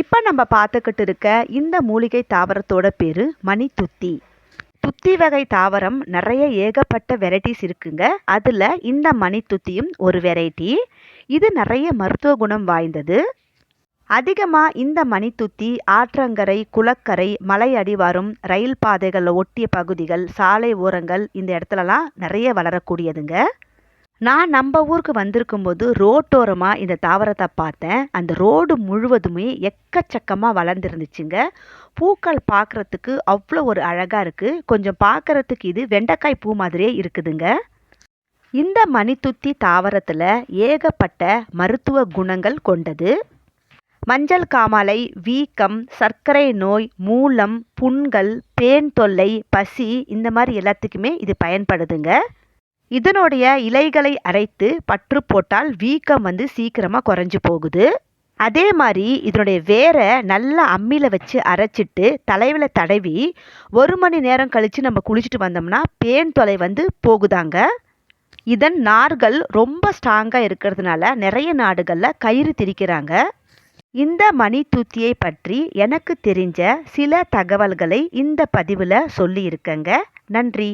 இப்போ நம்ம பார்த்துக்கிட்டு இருக்க இந்த மூலிகை தாவரத்தோட பேர் மணித்துத்தி துத்தி. வகை தாவரம் நிறைய ஏகப்பட்ட வெரைட்டிஸ் இருக்குங்க. அதில் இந்த மணித்துத்தியும் ஒரு வெரைட்டி இது நிறைய மருத்துவ குணம் வாய்ந்தது. அதிகமாக இந்த மணித்துத்தி ஆற்றங்கரை குளக்கரை மலை அடிவாரம் ரயில் பாதைகளில் ஒட்டிய பகுதிகள் சாலை ஓரங்கள் இந்த இடத்துலலாம் நிறைய வளரக்கூடியதுங்க. நான் நம்ம ஊருக்கு வந்திருக்கும்போது ரோட்டோரமாக இந்த தாவரத்தை பார்த்தேன். அந்த ரோடு முழுவதுமே எக்கச்சக்கமாக வளர்ந்துருந்துச்சுங்க. பூக்கள் பார்க்குறதுக்கு அவ்வளோ ஒரு அழகாக இருக்குது கொஞ்சம் பார்க்குறதுக்கு இது வெண்டைக்காய் பூ மாதிரியே இருக்குதுங்க. இந்த மணித்துத்தி தாவரத்தில் ஏகப்பட்ட மருத்துவ குணங்கள் கொண்டது. மஞ்சள் காமாலை வீக்கம் சர்க்கரை நோய் மூலம் புண்கள் பேன் தொல்லை பசி இந்த மாதிரி எல்லாத்துக்குமே இது பயன்படுதுங்க. இதனுடைய இலைகளை அரைத்து பற்று போட்டால் வீக்கம் வந்து சீக்கிரமாக குறைஞ்சி போகுது. அதே மாதிரி இதனுடைய வேரை நல்லா அம்மியில் வச்சு அரைச்சிட்டு தலைவில் தடவி ஒரு மணி நேரம் கழித்து நம்ம குளிச்சுட்டு வந்தோம்னா பேன் தொலை வந்து போகுதாங்க. இதன் நார்கள் ரொம்ப ஸ்ட்ராங்காக இருக்கிறதுனால நிறைய நாடுகளில் கயிறு திரிக்கிறாங்க. இந்த மணி தூத்தியை பற்றி எனக்கு தெரிஞ்ச சில தகவல்களை இந்த பதிவில் சொல்லியிருக்கேங்க. நன்றி.